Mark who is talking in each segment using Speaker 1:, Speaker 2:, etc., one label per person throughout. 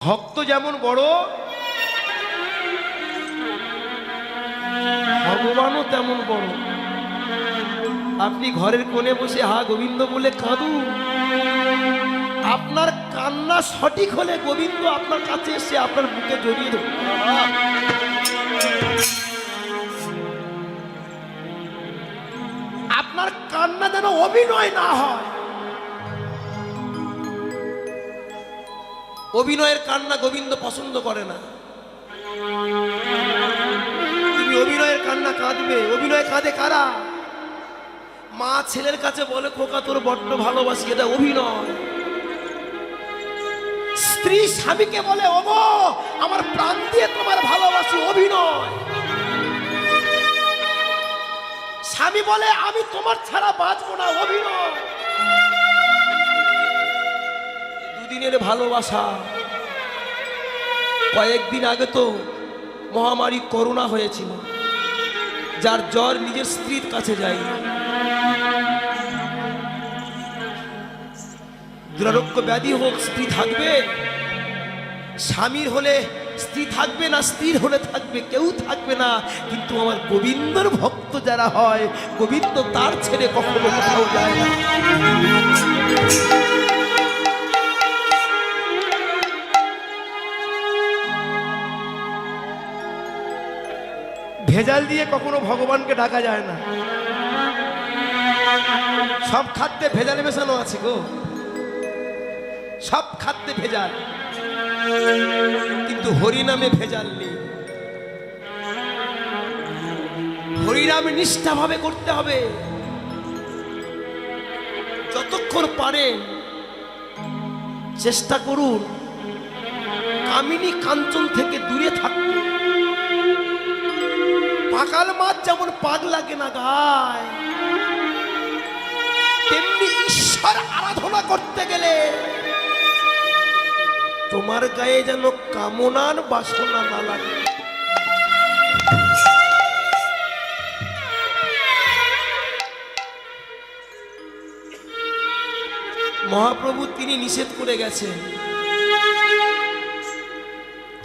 Speaker 1: ভক্ত যেমন বড়, ভগবানও তেমন বড়। আপনি ঘরের কোণে বসে হা গোবিন্দ বলে কাঁদুন। আপনার কান্না সঠিক হলে গোবিন্দ আপনার কাছে এসে আপনার বুকে জড়িয়ে দেবে আপনার কান্না যেন অভিনয় না হয়। অভিনয়ের কান্না গোবিন্দ পছন্দ করে না। তুমি অভিনয়ের কান্না কাঁদবে। অভিনয় কাঁদে কারা? মা ছেলের কাছে বলে, খোকা, তোর বড্ড ভালোবাসি, এটা অভিনয়। স্ত্রী স্বামীকে বলে, ওগো, আমার প্রাণ দিয়ে তোমার ভালোবাসি, অভিনয়। স্বামী বলে, আমি তোমার ছাড়া বাঁচবো না, অভিনয়। দুদিনের ভালোবাসা। কয়েকদিন আগে তো মহামারী করোনা হয়েছিল, যার জ্বর নিজের স্ত্রীর কাছে যায় দুরারোগ্য ব্যাধি হোক স্ত্রী থাকবে, স্বামীর হলে স্ত্রী থাকবে না, স্ত্রীর হলে থাকবে, কেউ থাকবে না। কিন্তু আমার গোবিন্দর ভক্ত যারা হয়, গোবিন্দ তার ছেড়ে কখনো কোথাও যায় না। ভেজাল দিয়ে কখনো ভগবানকে ডাকা যায় না। সব খাদ্যে ভেজাল মেশানো আছে গো। সব খাদ্যে ভেজাল। কিন্তু হরিনামে ভেজাল নেই। হরিনামে নিষ্ঠাভাবে করতে হবে। যতক্ষণ পারেন, চেষ্টা করুন। কামিনী কাঞ্চন থেকে দূরে থাকতে পাকাল মাছ যেমন পাগ লাগে না গায়, তেমনি ঈশ্বর আরাধনা করতে গেলে তোমার গায়ে যেন কামনার বাসনা না লাগে। মহাপ্রভু তিনি নিষেধ করে গেছেন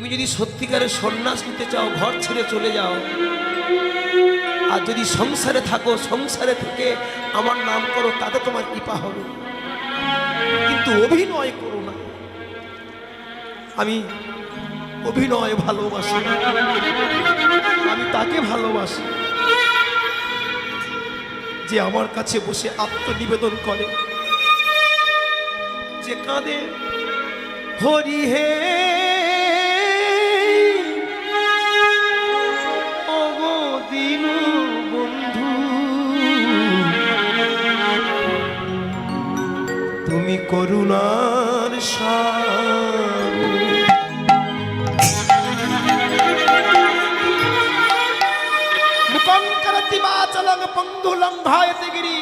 Speaker 1: তুমি যদি সত্যিকারের সন্ন্যাস নিতে চাও, ঘর ছেড়ে চলে যাও। আর যদি সংসারে থাকো, সংসারে থেকে আমার নাম করো, তাতে তোমার কৃপা হবে। কিন্তু অভিনয় করো না। আমি অভিনয় ভালোবাসি আমি তাকে ভালোবাসি যে আমার কাছে বসে আত্মনিবেদন করে। যে কাঁদে, হরি হে করুণার সার করতি বাচলং গিরি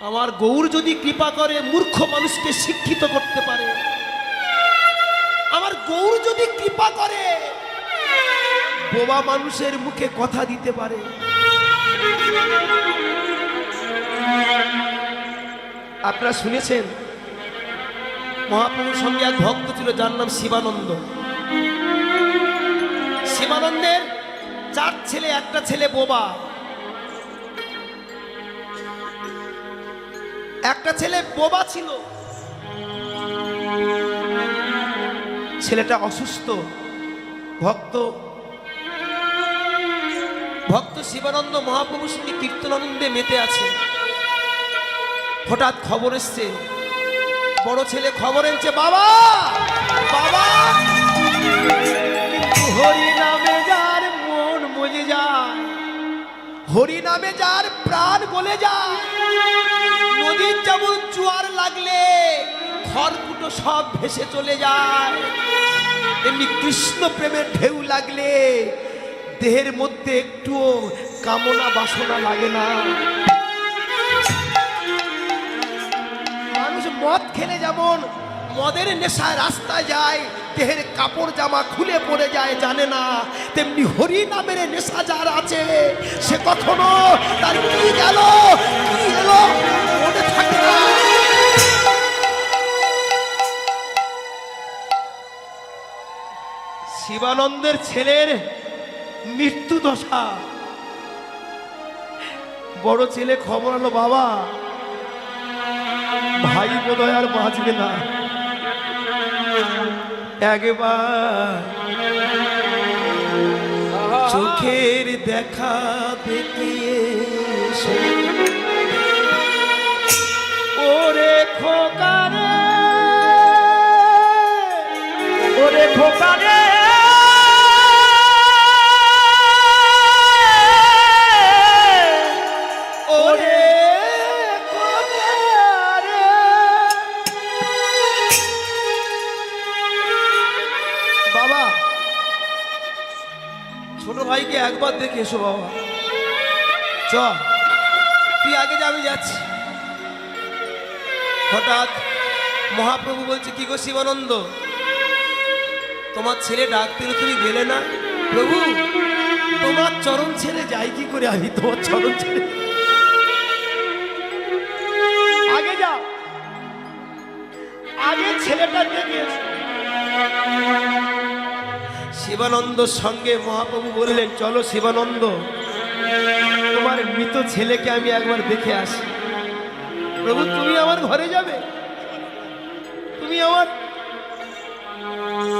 Speaker 1: আমার গৌর যদি কৃপা করে, মূর্খ মানুষকে শিক্ষিত করতে পারে। আমার গৌর যদি কৃপা করে, বোবা মানুষের মুখে কথা দিতে পারে। আপনারা শুনেছেন? মহাপ্রভুর সঙ্গে এক ভক্ত ছিল, যার নাম শিবানন্দ। শিবানন্দের চার ছেলে, একটা ছেলে বোবা। একটা ছেলে বোবা ছিল। ছেলেটা অসুস্থ। ভক্ত। ভক্ত শিবানন্দ মহাপ্রভুর সঙ্গে কীর্তনানন্দে মেতে আছে। হঠাৎ খবর এসছে। বড় ছেলে খবর এনেছে, বাবা! বাবা! হরি নামে যার মন মজে যায়, হরি নামে যার প্রাণ গলে যায়। নদীর যেমন জোয়ার লাগলে খড়কুটো সব ভেসে চলে যায়। এমনি কৃষ্ণ প্রেমের ঢেউ লাগলে দেহের মধ্যে একটুও কামনা বাসনা লাগে না। মদ খেলে যেমন মদের নেশায় রাস্তায় যায়, দেহের কাপড় জামা খুলে পড়ে যায়, জানে না। তেমনি হরি নামের নেশা যার আছে, সে কখনো তার কি গেল, কি এলো, মনে থাকে না। শিবানন্দের ছেলের মৃত্যু দশা বড় ছেলে খবর হলো বাবা। ভাই বোধহয় আর বাঁচবে না একবার চোখের দেখা দেখিয়ে। ওরে খোকারে
Speaker 2: ওরে খোকারে
Speaker 1: ভাইকে একবার দেখে এসো বাবা। চ তুই আগে যাবি যাচ্ছি। হঠাৎ মহাপ্রভু বলছে, কি গো শিবানন্দ? তোমার ছেলে ডাক দিল তুমি গেলে না? প্রভু, তোমার চরণ ছেলে যাই, কি করে আমি তোমার চরণ ছেড়ে শিবানন্দ সঙ্গে মহাপ্রভু বললেন, চলো শিবানন্দ, তোমার মৃত ছেলেকে আমি একবার দেখে আসি। প্রভু, তুমি আমার ঘরে যাবে? তুমি আমার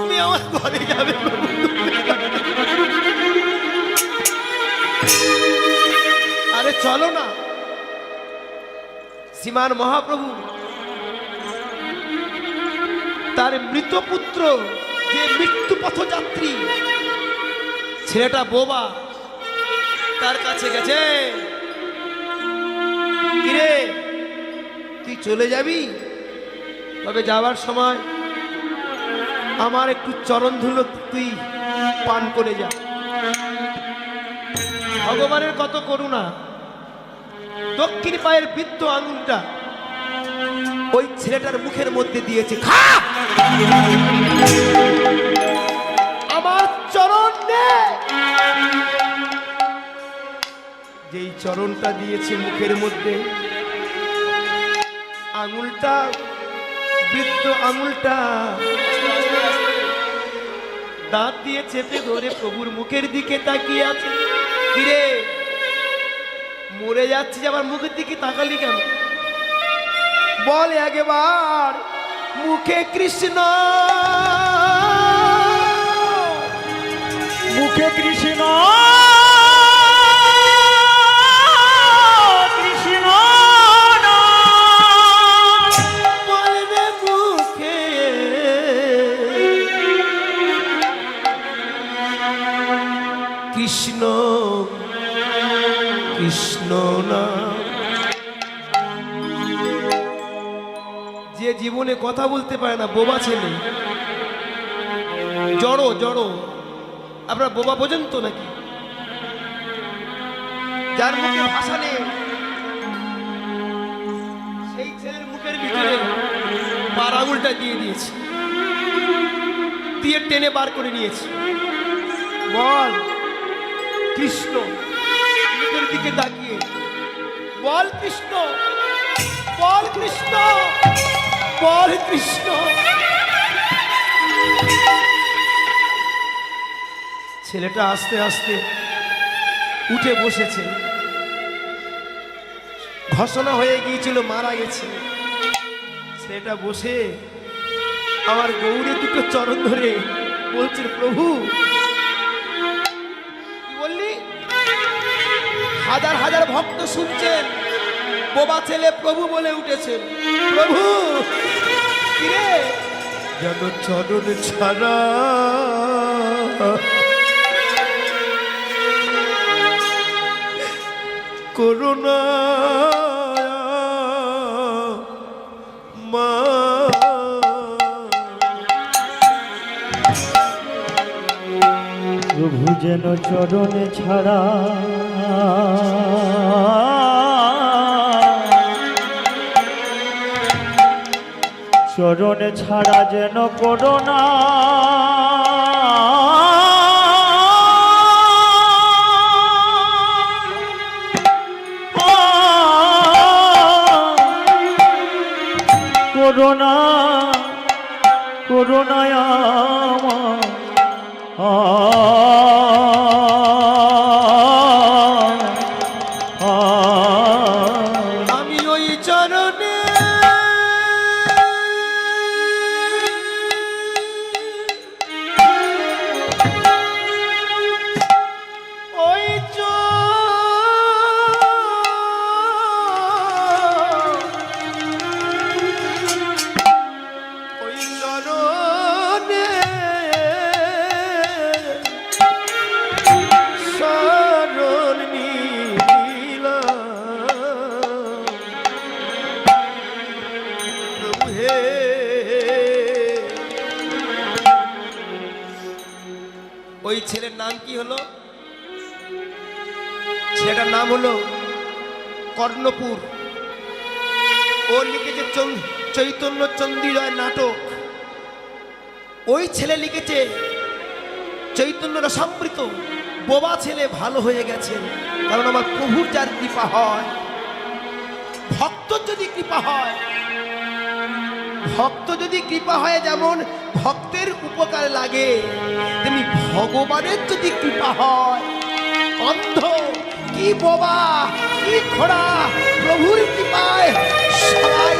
Speaker 1: তুমি আমার ঘরে যাবে আরে চলো না। সীমান মহাপ্রভু, তার মৃত পুত্র যে মৃত্যু পথযাত্রী, ছেলেটা বোবা, তার কাছে গেছে। তুই চলে যাবি? তবে যাওয়ার সময় আমার একটু চরণ ধুলো তুই পান করে যা। ভগবানের কত করুণা। দক্ষিণ পায়ের বৃদ্ধ আঙুলটা ওই ছেলেটার মুখের মধ্যে দিয়েছে। খা! আমার চরণ যেই চরণটা দিয়েছে মুখের মধ্যে, আঙুলটা, বৃদ্ধ আঙুলটা, দাঁত দিয়ে চেপে ধরে প্রভুর মুখের দিকে তাকিয়ে আছে। কিরে, মরে যাচ্ছি আবার মুখের দিকে তাকালি কেন? বল একবার। মুখে কৃষ্ণ।
Speaker 2: মুখে কৃষ্ণ।
Speaker 1: কথা বলতে পারে না, বোবা ছেলে। জড়ো জড়ো। আপনার বোবা বোঝেন তো নাকি? যার মুখে ভাষা নেই, সেই ছেলের মুখের ভিতরে বার আঙুলটা দিয়ে দিয়েছে। দিয়ে টেনে বার করে নিয়েছে। বল, কৃষ্ণ, মুখের দিকে তাকিয়ে। বল, কৃষ্ণ বল, কৃষ্ণ। বল কৃষ্ণ। ছেলেটা আস্তে আস্তে উঠে বসেছে। ঘোষণা হয়ে গিয়েছিল, মারা গেছে। ছেলেটা বসে, আমার গৌরে দুটো চরণ ধরে বলছে, প্রভু বললি? হাজার হাজার ভক্ত শুনছেন, বোবা ছেলে প্রভু বলে উঠেছেন প্রভু যেন চরণ ছাড়া করুণা মা।
Speaker 2: প্রভু যেন চরণে ছাড়া চরণে ছাড়া যেন করোনা করোনা করোনায়
Speaker 1: ছেলেটার নাম হলো কর্ণপুর। ও লিখেছে চৈতন্য চন্দ্রিজয় নাটক। ওই ছেলে লিখেছে, চৈতন্য রসামৃত, বোবা ছেলে ভালো হয়ে গেছে, কারণ আমার প্রভুর যার কৃপা হয় ভক্তর যদি কৃপা হয়, ভক্ত যদি কৃপা হয় যেমন ভক্তের উপকার লাগে, তেমনি ভগবানের যদি কৃপা হয়, অন্ধ কি বোবা? কি খোড়া প্রভুর কৃপায় সবাই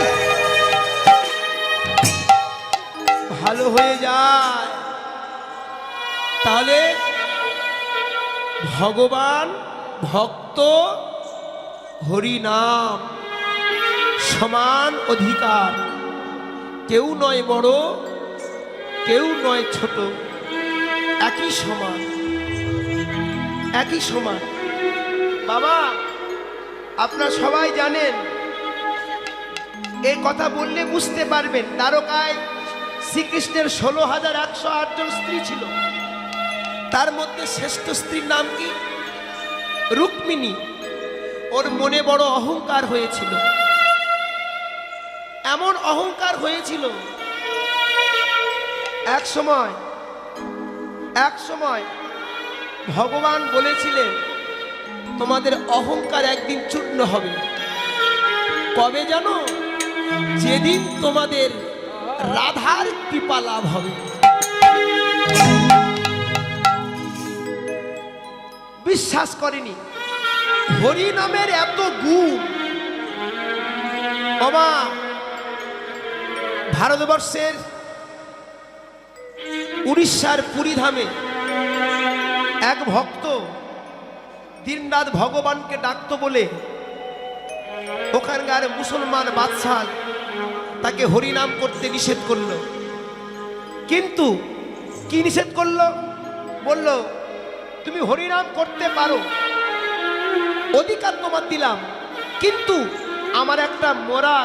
Speaker 1: ভালো হয়ে যায়। তাহলে ভগবান, ভক্ত হরিনাম সমান অধিকার। কেউ নয় বড়, কেউ নয় ছোট, একই সমান একই সমান। বাবা, আপনারা সবাই জানেন, এই কথা বললে বুঝতে পারবেন, দ্বারকায় শ্রীকৃষ্ণের ষোলো হাজার একশো আটজন স্ত্রী ছিল। তার মধ্যে শ্রেষ্ঠ স্ত্রীর নাম কি? রুক্মিণী। ওর মনে বড় অহংকার হয়েছিল। এমন অহংকার হয়েছিল, এক সময় এক সময় ভগবান বলেছিলেন তোমাদের অহংকার একদিন চূর্ণ হবে। কবে জানো? যেদিন তোমাদের রাধার কৃপা লাভ হবে। বিশ্বাস করেনি। হরি নামের এত গুণ। বাবা, ভারতবর্ষের উড়িষ্যার পুরীধামে এক ভক্ত দিনরাত ভগবানকে ডাকতো বলে, ওখানকার মুসলমান বাদশাহ তাকে হরিনাম করতে নিষেধ করল। কিন্তু কি নিষেধ করল? বলল, তুমি হরিনাম করতে পারো, অধিকার তোমার দিলাম, কিন্তু আমার একটা মরা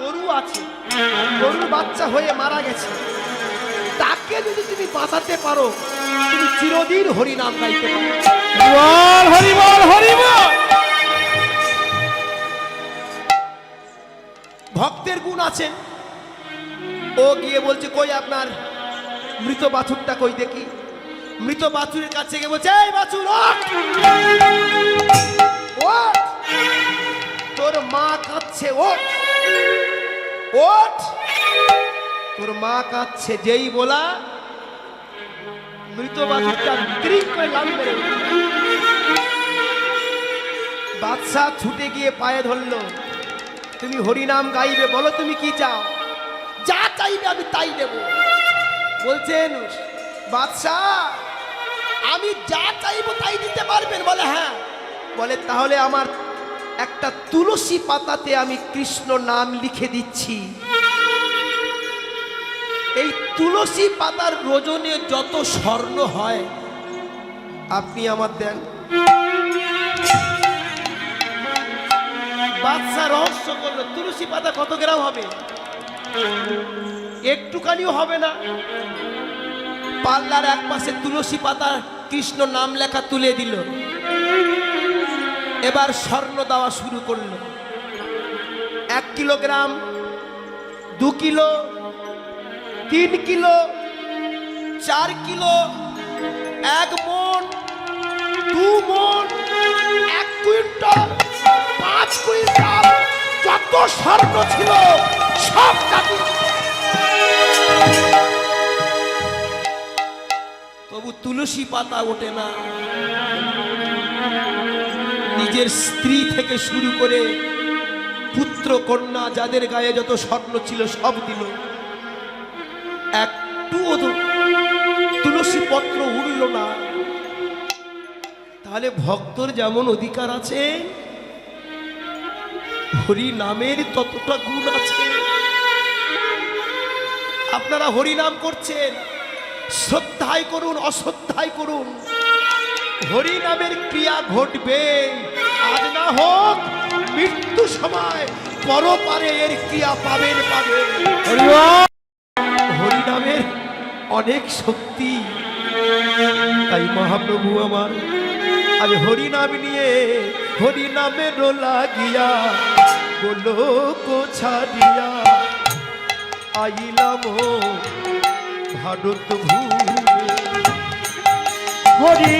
Speaker 1: গরু আছে, গরুর বাচ্চা হয়ে মারা গেছে। তাকে যদি তুমি বাঁচাতে পারো, তুমি চিরদিন হরিনাম গাইতে পারো। ভক্তের গুণ আছে। ও গিয়ে বলছে, কই আপনার মৃত বাছুরটা কই দেখি? মৃত বাছুরের কাছে গিয়ে বলছে, এই বাছুর! তোর মা কাঁদছে, ওঠ! ওঠ! তোর মা কাঁদছে, যেই বলা মৃত বাছুরটা ত্রিক করে লাভ ছুটে গিয়ে পায়ে ধরলো। তুমি হরিনাম গাইবে, বলো তুমি কি চাও? যা চাইবে আমি তাই দেব। বলছেন বাদশাহ আমি যা চাইব তাই দিতে পারবেন? বলে হ্যাঁ। বলে, তাহলে আমার একটা তুলসী পাতাতে আমি কৃষ্ণ নাম লিখে দিচ্ছি। এই তুলসী পাতার রোজনে যত স্বর্ণ হয়, আপনি আমার দেন। বাদশা রহস্য করল, তুলসী পাতা কত গ্রাম হবে? একটুখানিও হবে না। পাল্লার এক পাশে তুলসী পাতা কৃষ্ণ নাম লেখা তুলে দিল। এবার স্বর্ণ দেওয়া শুরু করল। এক কিলোগ্রাম, দু কিলো তিন কিলো, চার কিলো, এক মন, দু মন, এক কুইন্টাল, পাঁচ কুইন্টাল, যত স্বর্ণ ছিল, সব চাবি তবু তুলসী পাতা ওঠে না। নিজের স্ত্রী থেকে শুরু করে পুত্র, কন্যা, যাদের গায়ে যত স্বর্ণ ছিল, সব দিল। তুলসী পত্র উড়ল না। তাহলে ভক্তর যেমন অধিকার আছে হরি নামের ততটা গুণ আছে। আপনারা হরি নাম করছেন, শ্রদ্ধায় করুন, অশ্রদ্ধায় করুন। হরি নামের ক্রিয়া ঘটবে। আজ না হোক, মৃত্যু সময়, পরপারে এর ক্রিয়া পাবেন পাবেন। অনেক শক্তি। তাই মহাপ্রভু আমার, আজ হরি নাম নিয়ে হরি নামের লাগিয়া গোলক ছাড়িয়া আইলাম ভারত ভূমি
Speaker 2: হরি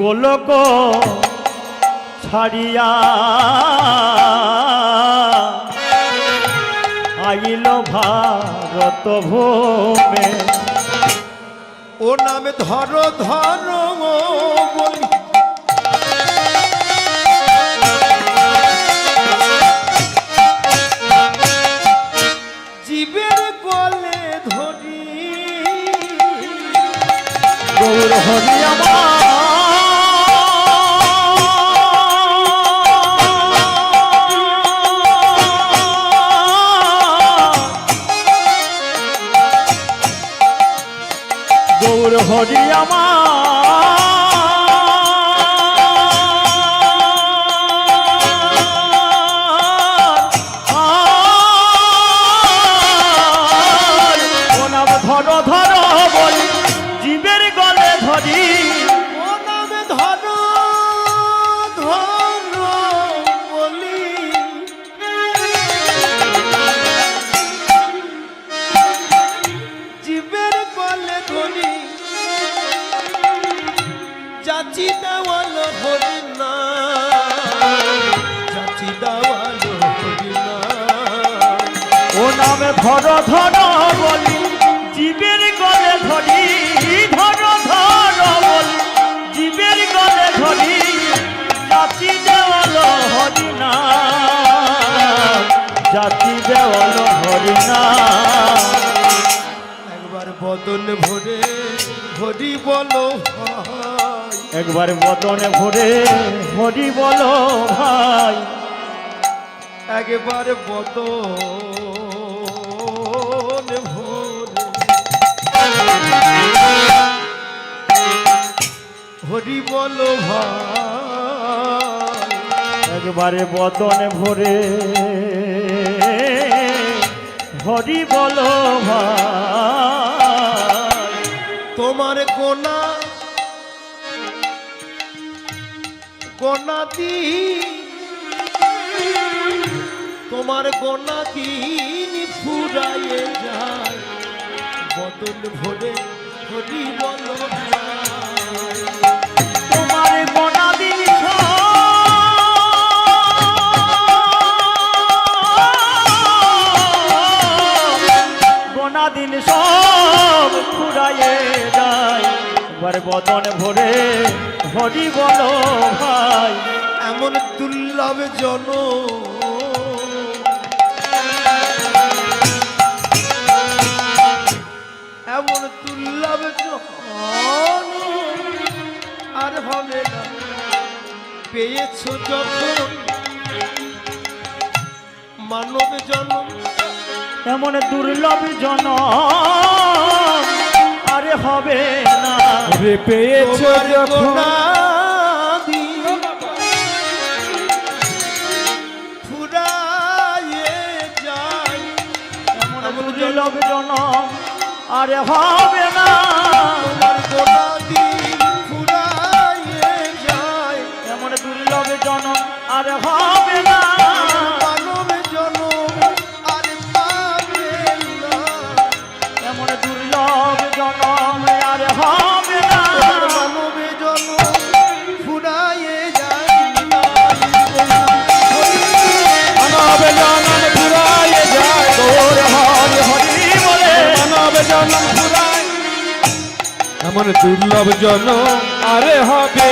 Speaker 2: গোলক ছাড়িয়া আইল ভারত ভূমে।
Speaker 1: ও নামে ধর ধর বলি। জীবের গলে ধরি।
Speaker 2: গৌর হরি আমার। হরি আমার
Speaker 1: দেওয়াল
Speaker 2: হরিনা
Speaker 1: একবার বদন ভরে হরি বলো ভাই।
Speaker 2: একবার বদনে ভরে হরি বলো ভাই।
Speaker 1: একবার বদন ভরে হরি বলো ভাই।
Speaker 2: একবারে বদনে ভরে হরি বলো
Speaker 1: তোমার গোনা গোনা দি তোমার গোনা দিন ফুরাইয়ে যায়? বদল ভরে হরি বলো
Speaker 2: দিন সব ফুরাইয়ে যায়। একবার বদন ভরে হরি বলো ভাই।
Speaker 1: এমন দুর্লভ জন। এমন দুর্লভ জন। আর হবে না। পেয়েছ যখন মানব জন্ম।
Speaker 2: এমন দুর্লভ জন। আরে হবে না।
Speaker 3: রে পেয়েছ যখন
Speaker 2: দুর্লভ জন। আরে হবে না। এমন দুর্লভ জন আরে হবে